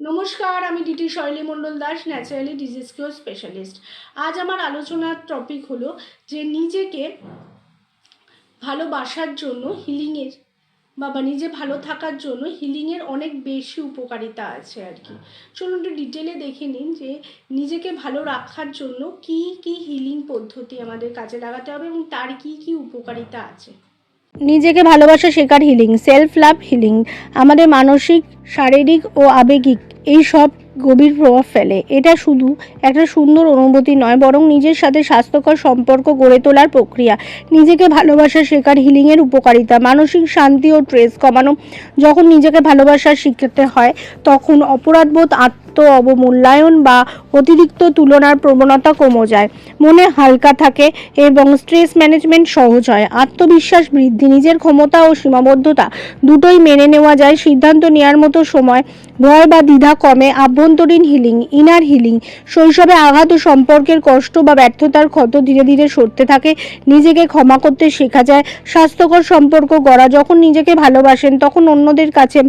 নমস্কার, আমি DT Shaili Mondal Das, naturally disease cure specialist. আজ আমার আলোচনার টপিক হলো যে নিজেকে ভালোবাসার জন্য হিলিংয়ের বা বা নিজে ভালো থাকার জন্য হিলিংয়ের অনেক বেশি উপকারিতা আছে আর কি। চলুন একটু ডিটেলে দেখে নিন যে নিজেকে ভালো রাখার জন্য কি কি হিলিং পদ্ধতি আমাদের কাজে লাগাতে হবে এবং তার কি কি উপকারিতা আছে। নিজেকে ভালোবাসা শেখার হিলিং সেলফ লাভ হিলিং আমাদের মানসিক, শারীরিক ও আবেগিক এই সব গভীর প্রভাব ফেলে। এটা শুধু একটা সুন্দর অনুভূতি নয়, বরং নিজের সাথে স্বাস্থ্যকর সম্পর্ক গড়ে তোলার প্রক্রিয়া। নিজেকে ভালোবাসা শেখার হিলিংয়ের উপকারিতা। মানসিক শান্তি ও ট্রেস কমানো। যখন নিজেকে ভালোবাসা শিখতে হয়, তখন অপরাধবোধ আত্ম অবমূল্যায়ন বা অতিরিক্ত তুলনার প্রবণতা কমে যায়। মনে হালকা থাকে এবং স্ট্রেস ম্যানেজমেন্ট সহজ হয়। আত্মবিশ্বাস বৃদ্ধি, নিজের ক্ষমতা ও সীমাবদ্ধতা দুটোই মেনে নেওয়া যায়। সিদ্ধান্ত নেওয়ার মতো সময়, ভয় বা দ্বিধা কমে। আভ্যন্তরীণ হিলিং ইনার হিলিং শৈশবে আঘাত ও সম্পর্কের কষ্ট বা ব্যর্থতার ক্ষত ধীরে ধীরে সরতে থাকে। নিজেকে ক্ষমা করতে শেখা যায়। স্বাস্থ্যকর সম্পর্ক গড়া, যখন নিজেকে ভালোবাসেন, তখন অন্যদের কাছে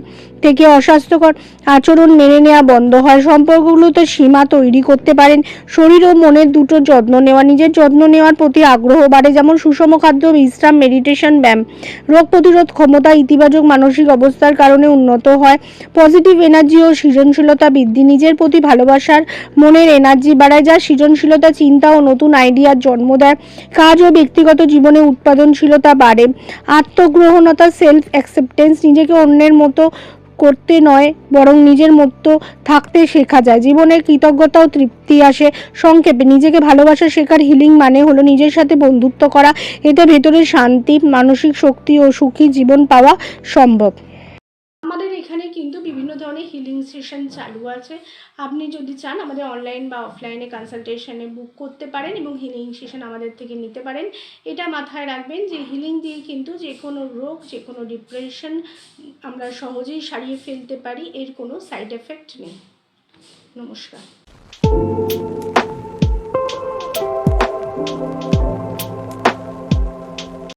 থেকে অস্বাস্থ্যকর আচরণ মেনে নেওয়া বন্ধ হয়। সম্পর্কগুলোতে সীমা তৈরি করতে পারেন। শরীর ও মনের দুটো যত্ন নেওয়া, নিজের যত্ন নেওয়ার প্রতি আগ্রহ বাড়ে, যেমন সুষম খাদ্য, বিশ্রাম মেডিটেশন ব্যায়াম। রোগ প্রতিরোধ ক্ষমতা ইতিবাচক মানসিক অবস্থার কারণে উন্নত হয়। পজিটিভ এনার্জি ও সৃজনশীলতা বৃদ্ধি, নিজের প্রতি ভালোবাসার মনের এনার্জি বাড়ায়, যা সৃজনশীলতা, চিন্তা ও নতুন আইডিয়ার জন্ম দেয়। কাজ ও ব্যক্তিগত জীবনে উৎপাদনশীলতা বাড়ে। আত্মগ্রহণতা সেলফ অ্যাকসেপ্টেন্স নিজেকে অন্যের মতো করতে নয়, বরং নিজের মতো থাকতে শেখা যায়। জীবনের কৃতজ্ঞতা ও তৃপ্তি আসে সংক্ষেপে। নিজেকে ভালোবাসা শেখার হিলিং মানে হলো নিজের সাথে বন্ধুত্ব করা। এতে ভেতরে শান্তি, মানসিক শক্তি ও সুখী জীবন পাওয়া সম্ভব। কিন্তু বিভিন্ন ধরনের হিলিং সেশন চালু আছে। আপনি যদি চান আমাদের অনলাইন বা অফলাইনে কনসালটেশনে বুক করতে পারেন এবং হিলিং সেশন আমাদের থেকে নিতে পারেন। এটা মাথায় রাখবেন যে হিলিং দিয়ে কিন্তু যে কোনো রোগ, যে কোনো ডিপ্রেশন আমরা সহজেই সারিয়ে ফেলতে পারি, এর কোনো সাইড এফেক্ট নেই। নমস্কার।